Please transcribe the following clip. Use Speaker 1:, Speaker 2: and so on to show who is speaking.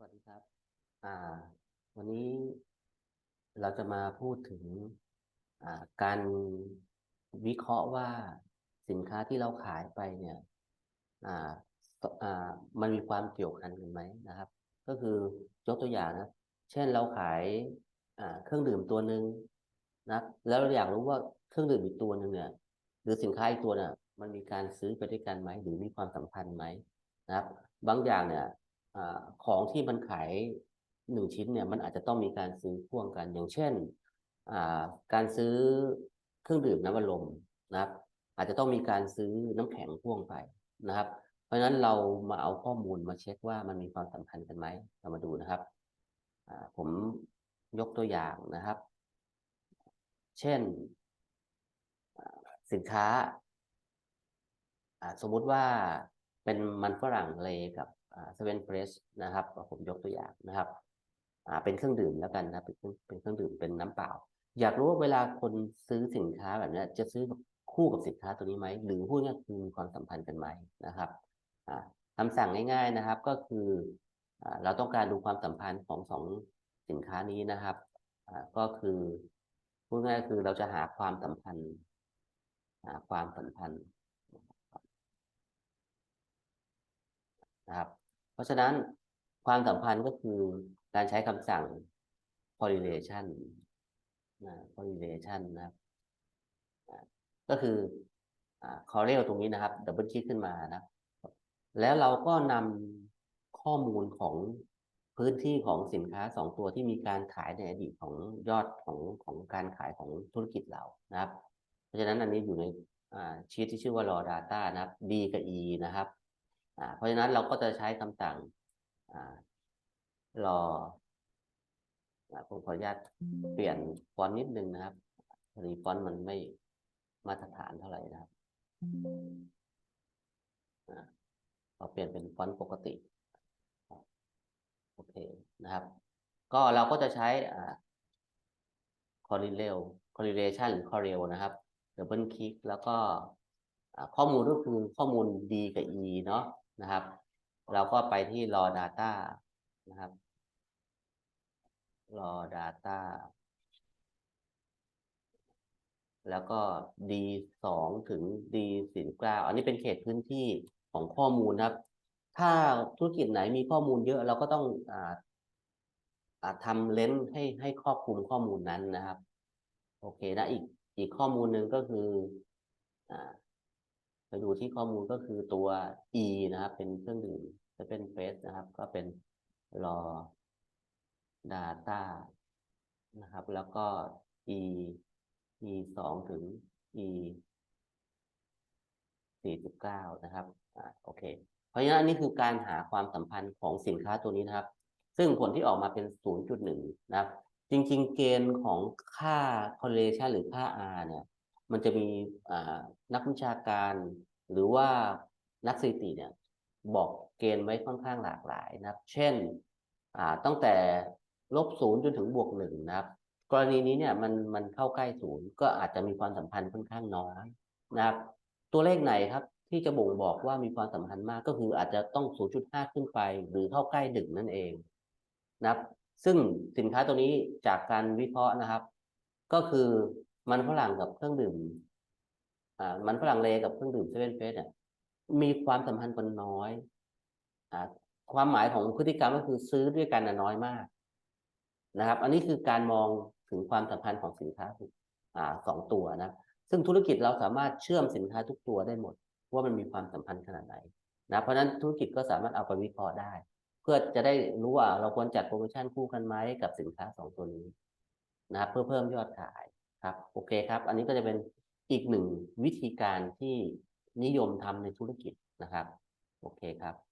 Speaker 1: สวัสดีครับ อ่า วันนี้เราจะมาพูดถึงอ่าการวิเคราะห์ว่าสินค้าที่เราขายไปเนี่ย อ่าอ่ามันมีความเกี่ยวพันกันไหมนะครับ ก็คือยกตัวอย่างนะ เช่นเราขายอ่าเครื่องดื่มตัวหนึ่งนะแล้วเราอยากรู้ว่าเครื่องดื่มอีกตัวหนึ่งเนี่ย หรือสินค้าอีกตัวเนี่ยมันมีการซื้อไปด้วยกันไหมหรือมีความสัมพันธ์ไหมนะครับ บางอย่างเนี่ย อของที่มันขายหนึ่งชิ้นเนี่ยมันอาจจะต้องมีการซื้อพ่วงกันอย่างเช่น การซื้อเครื่องดื่มน้ำอัดลมนะครับ อาจจะต้องมีการซื้อน้ำแข็งพ่วงไปนะครับ เพราะฉะนั้นเรามาเอาข้อมูลมาเช็คว่ามันมีความสัมพันธ์กันไหมเรามาดูนะครับผมยกตัวอย่างนะครับ เช่นสินค้า สมมุติว่าเป็นมันฝรั่งเลกับ เซเว่นเฟรชนะครับผมยกตัวอย่างนะครับอ่าเป็นเครื่องดื่มแล้วกันนะเป็นเครื่องเป็นเครื่องดื่มเป็นน้ำเปล่า อยากรู้ว่าเวลาคนซื้อสินค้าแบบนี้จะซื้อคู่กับสินค้าตัวนี้ไหมหรือพูดง่ายๆคือมีความสัมพันธ์กันไหมนะครับอ่าคำสั่งง่าย ๆนะครับ ก็คืออ่าเราต้องการดูความสัมพันธ์ของสองสินค้านี้นะครับอ่าก็คือพูดง่ายๆคือเราจะหาความสัมพันธ์หาความสัมพันธ์ นะครับ เพราะฉะนั้นความสัมพันธ์ก็คือการใช้คำสั่ง correlation นะ correlation นะครับ ก็คือ correl ตรงนี้นะครับ ดับเบิลคลิกขึ้นมานะ แล้วเราก็นำข้อมูลของพื้นที่ของสินค้าสองตัวที่มีการขายในอดีตของยอดของของการขายของธุรกิจเรานะครับ เพราะฉะนั้นอันนี้อยู่ในชีทที่ชื่อว่า raw data นะครับ D กับ E นะครับ เพราะฉะนั้นเราก็จะใช้คำสั่งอ่า raw อ่าผมขออนุญาตเปลี่ยนฟอนต์นิดนึงนะครับพอดีฟอนต์มันไม่มาตรฐานเท่าไหร่นะครับเราเปลี่ยนเป็นฟอนต์ปกติโอเคนะครับ ก็เราก็จะใช้ correlate correlation หรือ correl นะครับดับเบิลคลิกแล้วก็ข้อมูลก็คือข้อมูล D กับ E เนาะ นะครับ เราก็ไปที่ raw data นะครับ raw data แล้วก็ D สองถึง D สี่สิบเก้าอันนี้เป็นเขตพื้นที่ของข้อมูลครับ ถ้าธุรกิจไหนมีข้อมูลเยอะเราก็ต้องอทำเลนส์ให้ให้ครอบคลุมข้อมูลนั้นนะครับ โอเคนะอีกอีกข้อมูลหนึ่งก็คืออาไปดูที่ข้อมูลก็คือตัว E นะครับ เป็นเครื่องดื่มจะเป็นเฟสนะครับ ก็เป็น raw data นะครับ แล้วก็ E E สองถึง E สี่สิบเก้านะครับอ่าโอเค เพราะฉะนั้นนนี้คือการหาความสัมพันธ์ของสินค้าตัวนี้นะครับ ซึ่งผลที่ออกมาเป็น0.1นะครับ จริง ๆ เกณฑ์ของค่า correlation หรือค่า R เนี่ย มันจะมีนักวิชาการ หรือว่านักสถิติเนี่ยบอกเกณฑ์ไว้ค่อนข้างหลากหลายนะครับ เช่นตั้งแต่ลบศูนย์จนถึงบวกหนึ่งนะครับ กรณีนี้เนี่ยมันมันเข้าใกล้ศูนย์ก็อาจจะมีความสัมพันธ์ค่อนข้างน้อยนะครับ ตัวเลขไหนครับที่จะบ่งบอกว่ามีความสัมพันธ์มากก็คืออาจจะต้อง 0.5 ขึ้นไป หรือเข้าใกล้ดึงนั่นเองนะครับ ซึ่งสินค้าตัวนี้จากการวิเคราะห์นะครับ ก็คือ มันฝรั่งกับเครื่องดื่ม อ่า มันฝรั่งเลกับเครื่องดื่มเซเว่นเฟสเนี่ยมีความสัมพันธ์กันน้อย อ่า ความหมายของพฤติกรรมก็คือซื้อด้วยกันน้อยมากนะครับ อันนี้คือการมองถึงความสัมพันธ์ของสินค้าอ่าสองตัวนะ ซึ่งธุรกิจเราสามารถเชื่อมสินค้าทุกตัวได้หมด ว่ามันมีความสัมพันธ์ขนาดไหนนะ เพราะนั้นธุรกิจก็สามารถเอาไปวิเคราะห์ได้ เพื่อจะได้รู้ว่าเราควรจัดโปรโมชั่นคู่กันไหมกับสินค้าสองตัวนี้นะครับเพื่อเพิ่มยอดขาย ครับโอเคครับ อันนี้ก็จะเป็นอีกหนึ่งวิธีการที่นิยมทำในธุรกิจนะครับ โอเคครับ